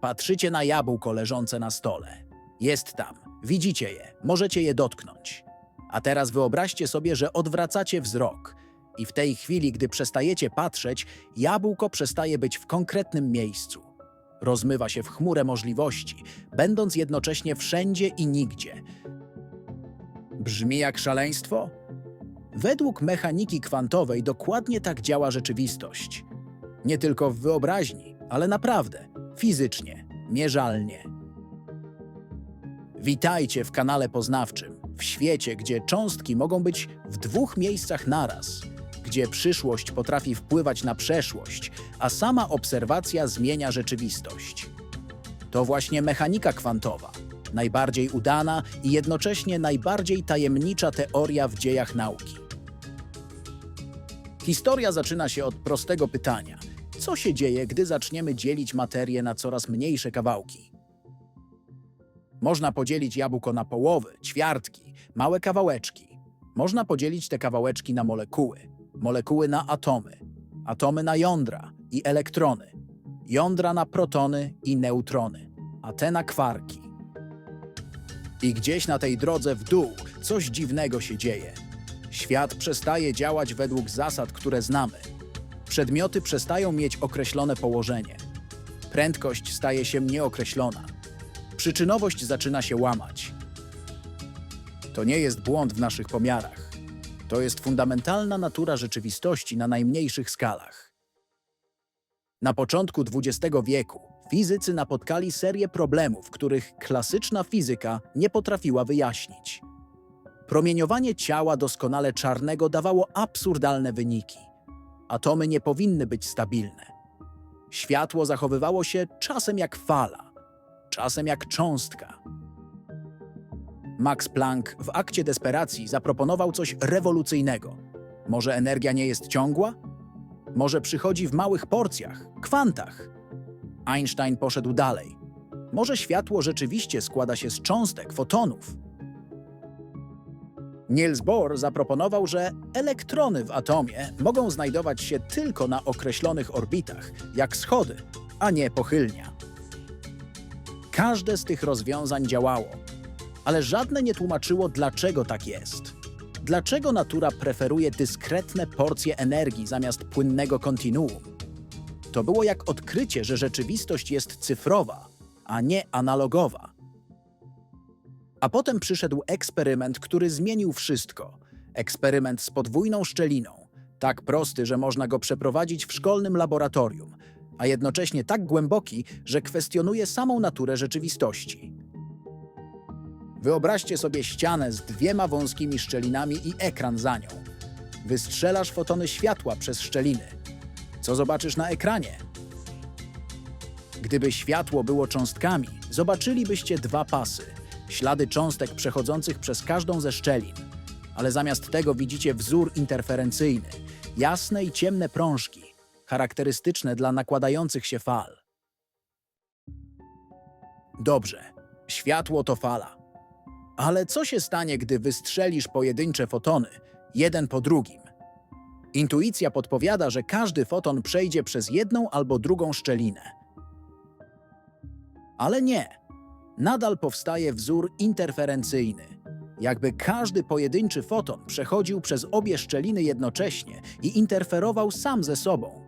Patrzycie na jabłko leżące na stole. Jest tam. Widzicie je. Możecie je dotknąć. A teraz wyobraźcie sobie, że odwracacie wzrok. I w tej chwili, gdy przestajecie patrzeć, jabłko przestaje być w konkretnym miejscu. Rozmywa się w chmurę możliwości, będąc jednocześnie wszędzie i nigdzie. Brzmi jak szaleństwo? Według mechaniki kwantowej dokładnie tak działa rzeczywistość. Nie tylko w wyobraźni, ale naprawdę, fizycznie, mierzalnie. Witajcie w kanale poznawczym, w świecie, gdzie cząstki mogą być w dwóch miejscach naraz, gdzie przyszłość potrafi wpływać na przeszłość, a sama obserwacja zmienia rzeczywistość. To właśnie mechanika kwantowa, najbardziej udana i jednocześnie najbardziej tajemnicza teoria w dziejach nauki. Historia zaczyna się od prostego pytania: co się dzieje, gdy zaczniemy dzielić materię na coraz mniejsze kawałki? Można podzielić jabłko na połowy, ćwiartki, małe kawałeczki. Można podzielić te kawałeczki na molekuły, molekuły na atomy, atomy na jądra i elektrony, jądra na protony i neutrony, a te na kwarki. I gdzieś na tej drodze w dół coś dziwnego się dzieje. Świat przestaje działać według zasad, które znamy. Przedmioty przestają mieć określone położenie. Prędkość staje się nieokreślona. Przyczynowość zaczyna się łamać. To nie jest błąd w naszych pomiarach. To jest fundamentalna natura rzeczywistości na najmniejszych skalach. Na początku XX wieku fizycy napotkali serię problemów, których klasyczna fizyka nie potrafiła wyjaśnić. Promieniowanie ciała doskonale czarnego dawało absurdalne wyniki. Atomy nie powinny być stabilne. Światło zachowywało się czasem jak fala, czasem jak cząstka. Max Planck w akcie desperacji zaproponował coś rewolucyjnego. Może energia nie jest ciągła? Może przychodzi w małych porcjach, kwantach? Einstein poszedł dalej. Może światło rzeczywiście składa się z cząstek, fotonów? Niels Bohr zaproponował, że elektrony w atomie mogą znajdować się tylko na określonych orbitach, jak schody, a nie pochylnia. Każde z tych rozwiązań działało, ale żadne nie tłumaczyło, dlaczego tak jest. Dlaczego natura preferuje dyskretne porcje energii zamiast płynnego kontinuum? To było jak odkrycie, że rzeczywistość jest cyfrowa, a nie analogowa. A potem przyszedł eksperyment, który zmienił wszystko. Eksperyment z podwójną szczeliną. Tak prosty, że można go przeprowadzić w szkolnym laboratorium, a jednocześnie tak głęboki, że kwestionuje samą naturę rzeczywistości. Wyobraźcie sobie ścianę z dwiema wąskimi szczelinami i ekran za nią. Wystrzelasz fotony światła przez szczeliny. Co zobaczysz na ekranie? Gdyby światło było cząstkami, zobaczylibyście dwa pasy ślady cząstek przechodzących przez każdą ze szczelin. Ale zamiast tego widzicie wzór interferencyjny, jasne i ciemne prążki, charakterystyczne dla nakładających się fal. Dobrze, światło to fala. Ale co się stanie, gdy wystrzelisz pojedyncze fotony, jeden po drugim? Intuicja podpowiada, że każdy foton przejdzie przez jedną albo drugą szczelinę. Ale nie. Nadal powstaje wzór interferencyjny. Jakby każdy pojedynczy foton przechodził przez obie szczeliny jednocześnie i interferował sam ze sobą.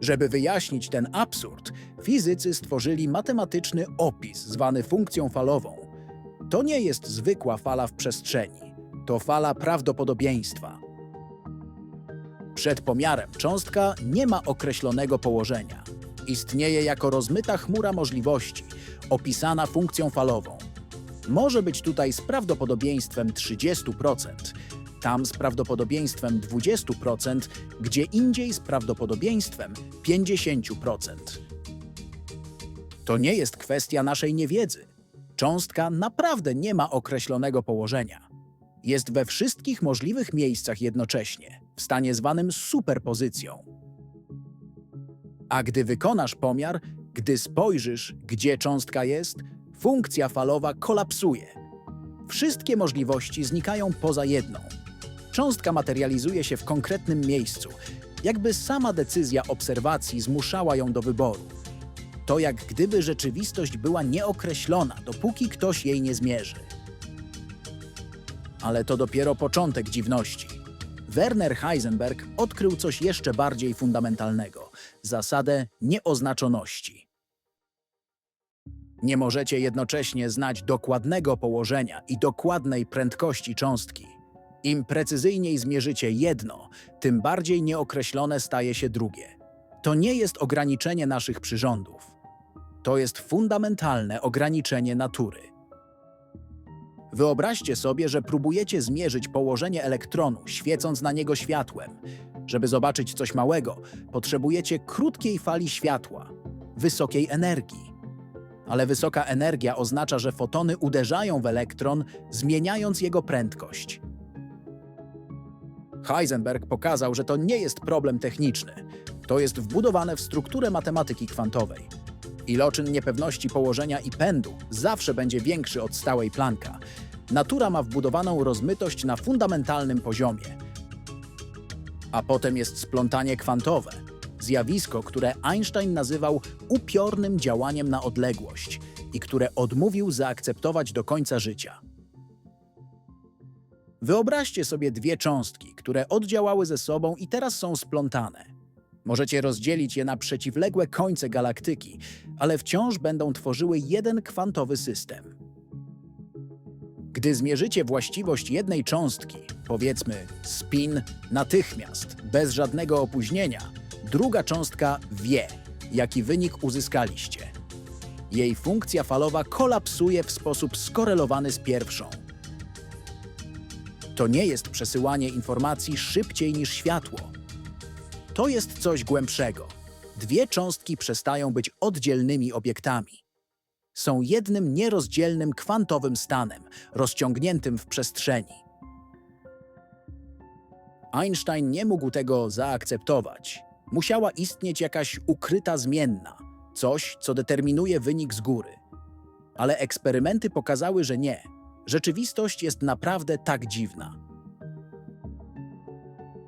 Żeby wyjaśnić ten absurd, fizycy stworzyli matematyczny opis zwany funkcją falową. To nie jest zwykła fala w przestrzeni, to fala prawdopodobieństwa. Przed pomiarem cząstka nie ma określonego położenia. Istnieje jako rozmyta chmura możliwości, opisana funkcją falową. Może być tutaj z prawdopodobieństwem 30%, tam z prawdopodobieństwem 20%, gdzie indziej z prawdopodobieństwem 50%. To nie jest kwestia naszej niewiedzy. Cząstka naprawdę nie ma określonego położenia. Jest we wszystkich możliwych miejscach jednocześnie, w stanie zwanym superpozycją. A gdy wykonasz pomiar, gdy spojrzysz, gdzie cząstka jest, funkcja falowa kolapsuje. Wszystkie możliwości znikają poza jedną. Cząstka materializuje się w konkretnym miejscu, jakby sama decyzja obserwacji zmuszała ją do wyboru. To jak gdyby rzeczywistość była nieokreślona, dopóki ktoś jej nie zmierzy. Ale to dopiero początek dziwności. Werner Heisenberg odkrył coś jeszcze bardziej fundamentalnego zasadę nieoznaczoności. Nie możecie jednocześnie znać dokładnego położenia i dokładnej prędkości cząstki. Im precyzyjniej zmierzycie jedno, tym bardziej nieokreślone staje się drugie. To nie jest ograniczenie naszych przyrządów. To jest fundamentalne ograniczenie natury. Wyobraźcie sobie, że próbujecie zmierzyć położenie elektronu, świecąc na niego światłem. Żeby zobaczyć coś małego, potrzebujecie krótkiej fali światła, wysokiej energii. Ale wysoka energia oznacza, że fotony uderzają w elektron, zmieniając jego prędkość. Heisenberg pokazał, że to nie jest problem techniczny. To jest wbudowane w strukturę matematyki kwantowej. Iloczyn niepewności położenia i pędu zawsze będzie większy od stałej Plancka. Natura ma wbudowaną rozmytość na fundamentalnym poziomie. A potem jest splątanie kwantowe, zjawisko, które Einstein nazywał upiornym działaniem na odległość i które odmówił zaakceptować do końca życia. Wyobraźcie sobie dwie cząstki, które oddziałały ze sobą i teraz są splątane. Możecie rozdzielić je na przeciwległe końce galaktyki, ale wciąż będą tworzyły jeden kwantowy system. Gdy zmierzycie właściwość jednej cząstki, powiedzmy spin, natychmiast, bez żadnego opóźnienia, druga cząstka wie, jaki wynik uzyskaliście. Jej funkcja falowa kolapsuje w sposób skorelowany z pierwszą. To nie jest przesyłanie informacji szybciej niż światło. To jest coś głębszego. Dwie cząstki przestają być oddzielnymi obiektami. Są jednym nierozdzielnym kwantowym stanem, rozciągniętym w przestrzeni. Einstein nie mógł tego zaakceptować. Musiała istnieć jakaś ukryta zmienna, coś, co determinuje wynik z góry. Ale eksperymenty pokazały, że nie. Rzeczywistość jest naprawdę tak dziwna.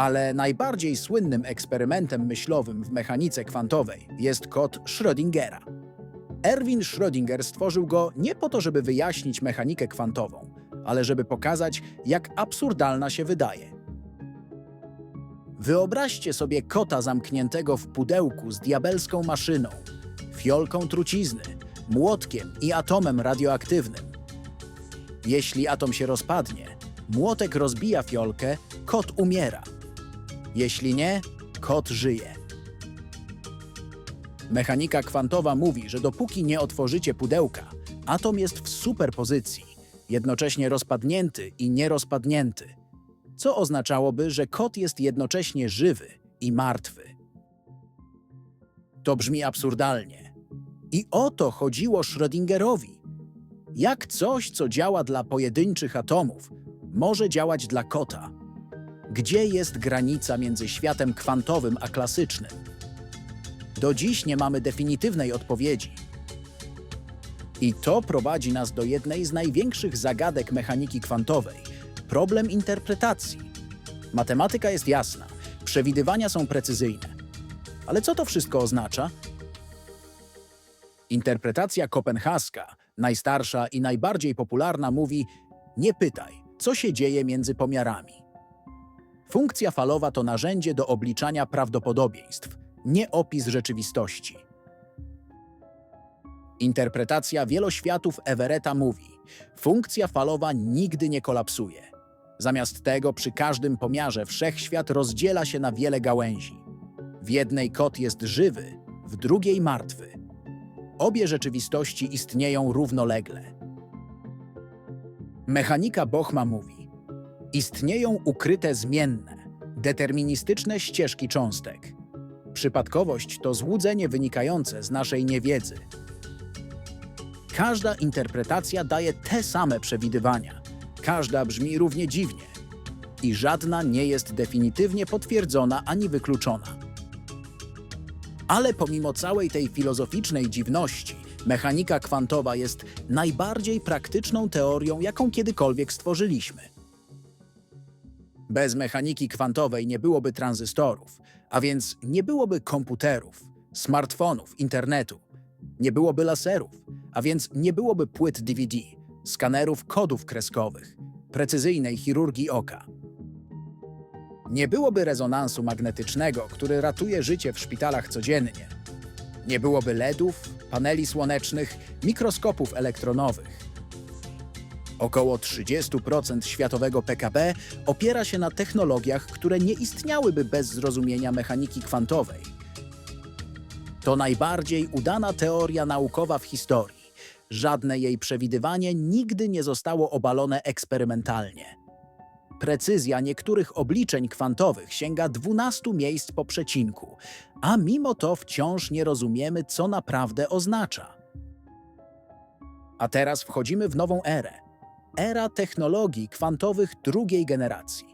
Ale najbardziej słynnym eksperymentem myślowym w mechanice kwantowej jest kod Schrödingera. Erwin Schrödinger stworzył go nie po to, żeby wyjaśnić mechanikę kwantową, ale żeby pokazać, jak absurdalna się wydaje. Wyobraźcie sobie kota zamkniętego w pudełku z diabelską maszyną, fiolką trucizny, młotkiem i atomem radioaktywnym. Jeśli atom się rozpadnie, młotek rozbija fiolkę, kot umiera. Jeśli nie, kot żyje. Mechanika kwantowa mówi, że dopóki nie otworzycie pudełka, atom jest w superpozycji, jednocześnie rozpadnięty i nierozpadnięty, co oznaczałoby, że kot jest jednocześnie żywy i martwy. To brzmi absurdalnie. I o to chodziło Schrödingerowi. Jak coś, co działa dla pojedynczych atomów, może działać dla kota? Gdzie jest granica między światem kwantowym a klasycznym? Do dziś nie mamy definitywnej odpowiedzi. I to prowadzi nas do jednej z największych zagadek mechaniki kwantowej problem interpretacji. Matematyka jest jasna, przewidywania są precyzyjne. Ale co to wszystko oznacza? Interpretacja kopenhaska, najstarsza i najbardziej popularna, mówi: Nie pytaj, co się dzieje między pomiarami. Funkcja falowa to narzędzie do obliczania prawdopodobieństw, nie opis rzeczywistości. Interpretacja wieloświatów Everetta mówi: funkcja falowa nigdy nie kolapsuje. Zamiast tego przy każdym pomiarze wszechświat rozdziela się na wiele gałęzi. W jednej kot jest żywy, w drugiej martwy. Obie rzeczywistości istnieją równolegle. Mechanika Bochma mówi: Istnieją ukryte zmienne, deterministyczne ścieżki cząstek. Przypadkowość to złudzenie wynikające z naszej niewiedzy. Każda interpretacja daje te same przewidywania. Każda brzmi równie dziwnie. I żadna nie jest definitywnie potwierdzona ani wykluczona. Ale pomimo całej tej filozoficznej dziwności, mechanika kwantowa jest najbardziej praktyczną teorią, jaką kiedykolwiek stworzyliśmy. Bez mechaniki kwantowej nie byłoby tranzystorów, a więc nie byłoby komputerów, smartfonów, internetu, Nie byłoby laserów, a więc nie byłoby płyt DVD, skanerów kodów kreskowych, precyzyjnej chirurgii oka. Nie byłoby rezonansu magnetycznego, który ratuje życie w szpitalach codziennie. Nie byłoby LEDów, paneli słonecznych, mikroskopów elektronowych. Około 30% światowego PKB opiera się na technologiach, które nie istniałyby bez zrozumienia mechaniki kwantowej. To najbardziej udana teoria naukowa w historii. Żadne jej przewidywanie nigdy nie zostało obalone eksperymentalnie. Precyzja niektórych obliczeń kwantowych sięga 12 miejsc po przecinku, a mimo to wciąż nie rozumiemy, co naprawdę oznacza. A teraz wchodzimy w nową erę era technologii kwantowych drugiej generacji.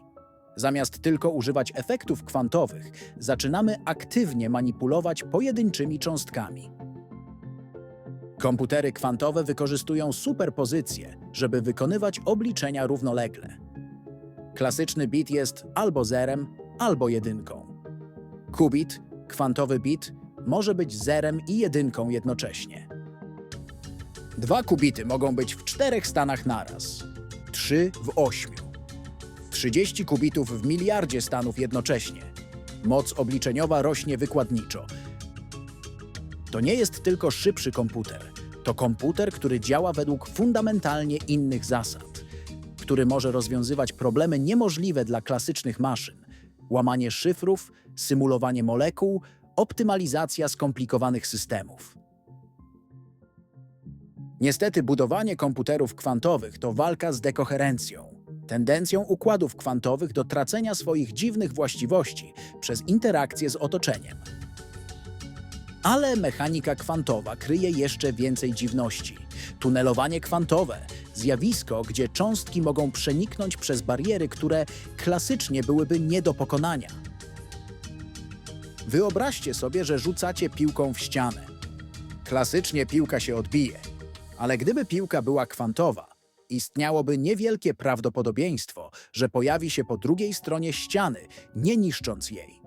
Zamiast tylko używać efektów kwantowych, zaczynamy aktywnie manipulować pojedynczymi cząstkami. Komputery kwantowe wykorzystują superpozycję, żeby wykonywać obliczenia równolegle. Klasyczny bit jest albo zerem, albo jedynką. Kubit, kwantowy bit, może być zerem i jedynką jednocześnie. Dwa kubity mogą być w czterech stanach naraz, trzy w ośmiu. 30 kubitów w miliardzie stanów jednocześnie. Moc obliczeniowa rośnie wykładniczo. To nie jest tylko szybszy komputer. To komputer, który działa według fundamentalnie innych zasad, który może rozwiązywać problemy niemożliwe dla klasycznych maszyn. Łamanie szyfrów, symulowanie molekuł, optymalizacja skomplikowanych systemów. Niestety budowanie komputerów kwantowych to walka z dekoherencją, tendencją układów kwantowych do tracenia swoich dziwnych właściwości przez interakcję z otoczeniem. Ale mechanika kwantowa kryje jeszcze więcej dziwności. Tunelowanie kwantowe zjawisko, gdzie cząstki mogą przeniknąć przez bariery, które klasycznie byłyby nie do pokonania. Wyobraźcie sobie, że rzucacie piłką w ścianę. Klasycznie piłka się odbije, ale gdyby piłka była kwantowa, istniałoby niewielkie prawdopodobieństwo, że pojawi się po drugiej stronie ściany, nie niszcząc jej.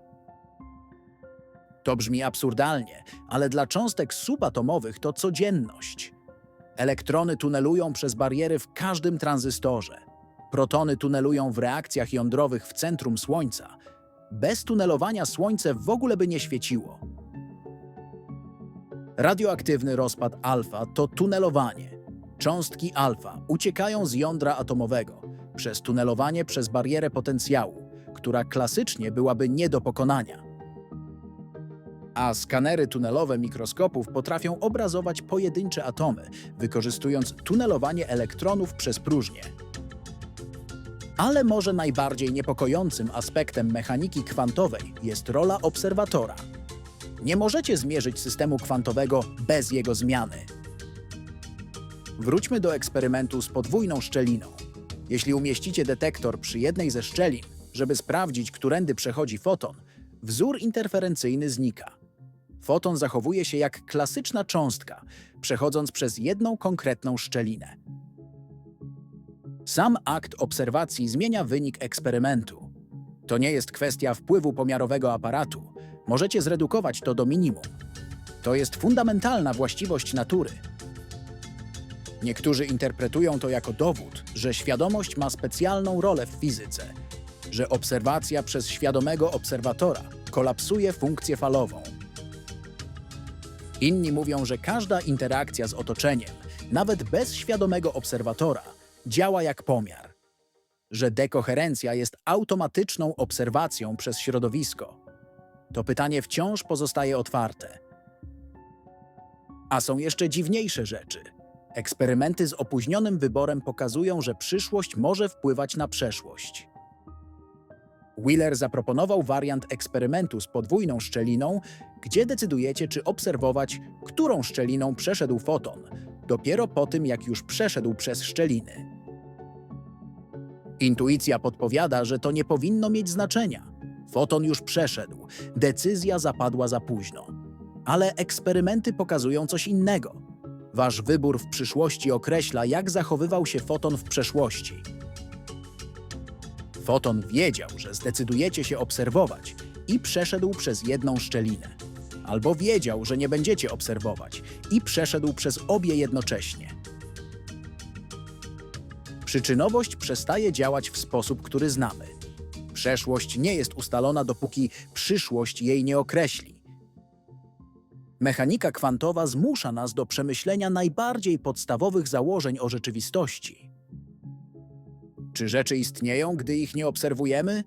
To brzmi absurdalnie, ale dla cząstek subatomowych to codzienność. Elektrony tunelują przez bariery w każdym tranzystorze. Protony tunelują w reakcjach jądrowych w centrum Słońca. Bez tunelowania Słońce w ogóle by nie świeciło. Radioaktywny rozpad alfa to tunelowanie. Cząstki alfa uciekają z jądra atomowego przez tunelowanie przez barierę potencjału, która klasycznie byłaby nie do pokonania. A skanery tunelowe mikroskopów potrafią obrazować pojedyncze atomy, wykorzystując tunelowanie elektronów przez próżnię. Ale może najbardziej niepokojącym aspektem mechaniki kwantowej jest rola obserwatora. Nie możecie zmierzyć systemu kwantowego bez jego zmiany. Wróćmy do eksperymentu z podwójną szczeliną. Jeśli umieścicie detektor przy jednej ze szczelin, żeby sprawdzić, którędy przechodzi foton, wzór interferencyjny znika. Foton zachowuje się jak klasyczna cząstka, przechodząc przez jedną konkretną szczelinę. Sam akt obserwacji zmienia wynik eksperymentu. To nie jest kwestia wpływu pomiarowego aparatu. Możecie zredukować to do minimum. To jest fundamentalna właściwość natury. Niektórzy interpretują to jako dowód, że świadomość ma specjalną rolę w fizyce, że obserwacja przez świadomego obserwatora kolapsuje funkcję falową. Inni mówią, że każda interakcja z otoczeniem, nawet bez świadomego obserwatora, działa jak pomiar. Że dekoherencja jest automatyczną obserwacją przez środowisko. To pytanie wciąż pozostaje otwarte. A są jeszcze dziwniejsze rzeczy. Eksperymenty z opóźnionym wyborem pokazują, że przyszłość może wpływać na przeszłość. Wheeler zaproponował wariant eksperymentu z podwójną szczeliną, gdzie decydujecie, czy obserwować, którą szczeliną przeszedł foton, dopiero po tym, jak już przeszedł przez szczeliny. Intuicja podpowiada, że to nie powinno mieć znaczenia. Foton już przeszedł, decyzja zapadła za późno. Ale eksperymenty pokazują coś innego. Wasz wybór w przyszłości określa, jak zachowywał się foton w przeszłości. Foton wiedział, że zdecydujecie się obserwować i przeszedł przez jedną szczelinę. albo wiedział, że nie będziecie obserwować i przeszedł przez obie jednocześnie. Przyczynowość przestaje działać w sposób, który znamy. Przeszłość nie jest ustalona, dopóki przyszłość jej nie określi. Mechanika kwantowa zmusza nas do przemyślenia najbardziej podstawowych założeń o rzeczywistości. Czy rzeczy istnieją, gdy ich nie obserwujemy?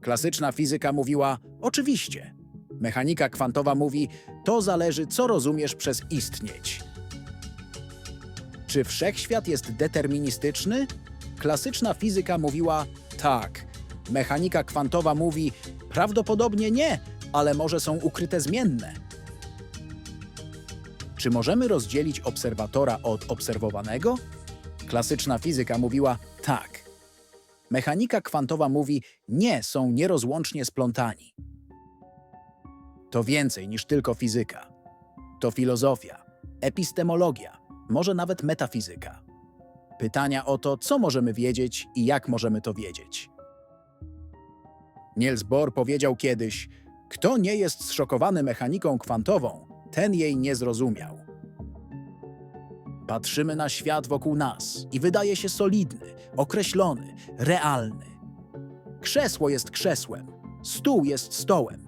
Klasyczna fizyka mówiła: oczywiście. Mechanika kwantowa mówi: to zależy, co rozumiesz przez istnieć. Czy wszechświat jest deterministyczny? Klasyczna fizyka mówiła: tak. Mechanika kwantowa mówi: prawdopodobnie nie, ale może są ukryte zmienne. Czy możemy rozdzielić obserwatora od obserwowanego? Klasyczna fizyka mówiła: tak. Mechanika kwantowa mówi: nie, są nierozłącznie splątani. To więcej niż tylko fizyka. To filozofia, epistemologia, może nawet metafizyka. Pytania o to, co możemy wiedzieć i jak możemy to wiedzieć. Niels Bohr powiedział kiedyś: Kto nie jest zszokowany mechaniką kwantową, ten jej nie zrozumiał. Patrzymy na świat wokół nas i wydaje się solidny, określony, realny. Krzesło jest krzesłem, stół jest stołem.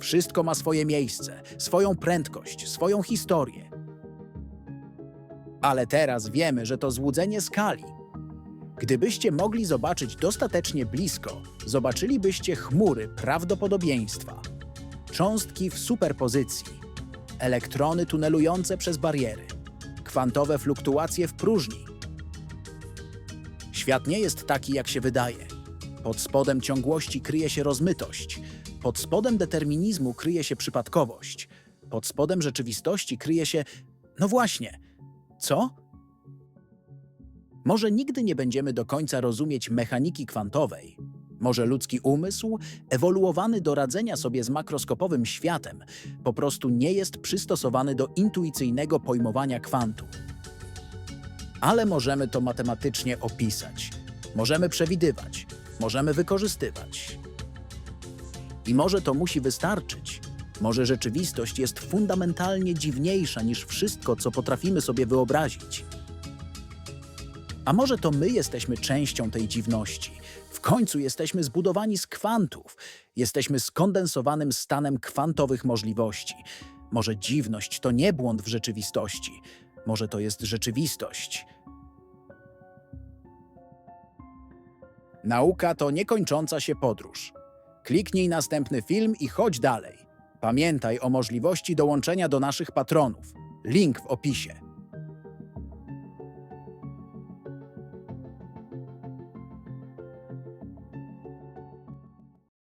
Wszystko ma swoje miejsce, swoją prędkość, swoją historię. Ale teraz wiemy, że to złudzenie skali. Gdybyście mogli zobaczyć dostatecznie blisko, zobaczylibyście chmury prawdopodobieństwa, cząstki w superpozycji, elektrony tunelujące przez bariery, kwantowe fluktuacje w próżni. Świat nie jest taki, jak się wydaje. Pod spodem ciągłości kryje się rozmytość, pod spodem determinizmu kryje się przypadkowość, pod spodem rzeczywistości kryje się. No właśnie, co? Może nigdy nie będziemy do końca rozumieć mechaniki kwantowej. Może ludzki umysł, ewoluowany do radzenia sobie z makroskopowym światem, po prostu nie jest przystosowany do intuicyjnego pojmowania kwantu. Ale możemy to matematycznie opisać. Możemy przewidywać, możemy wykorzystywać. I może to musi wystarczyć. Może rzeczywistość jest fundamentalnie dziwniejsza niż wszystko, co potrafimy sobie wyobrazić. A może to my jesteśmy częścią tej dziwności. W końcu jesteśmy zbudowani z kwantów. Jesteśmy skondensowanym stanem kwantowych możliwości. Może dziwność to nie błąd w rzeczywistości. Może to jest rzeczywistość. Nauka to niekończąca się podróż. Kliknij następny film i chodź dalej. Pamiętaj o możliwości dołączenia do naszych patronów. Link w opisie.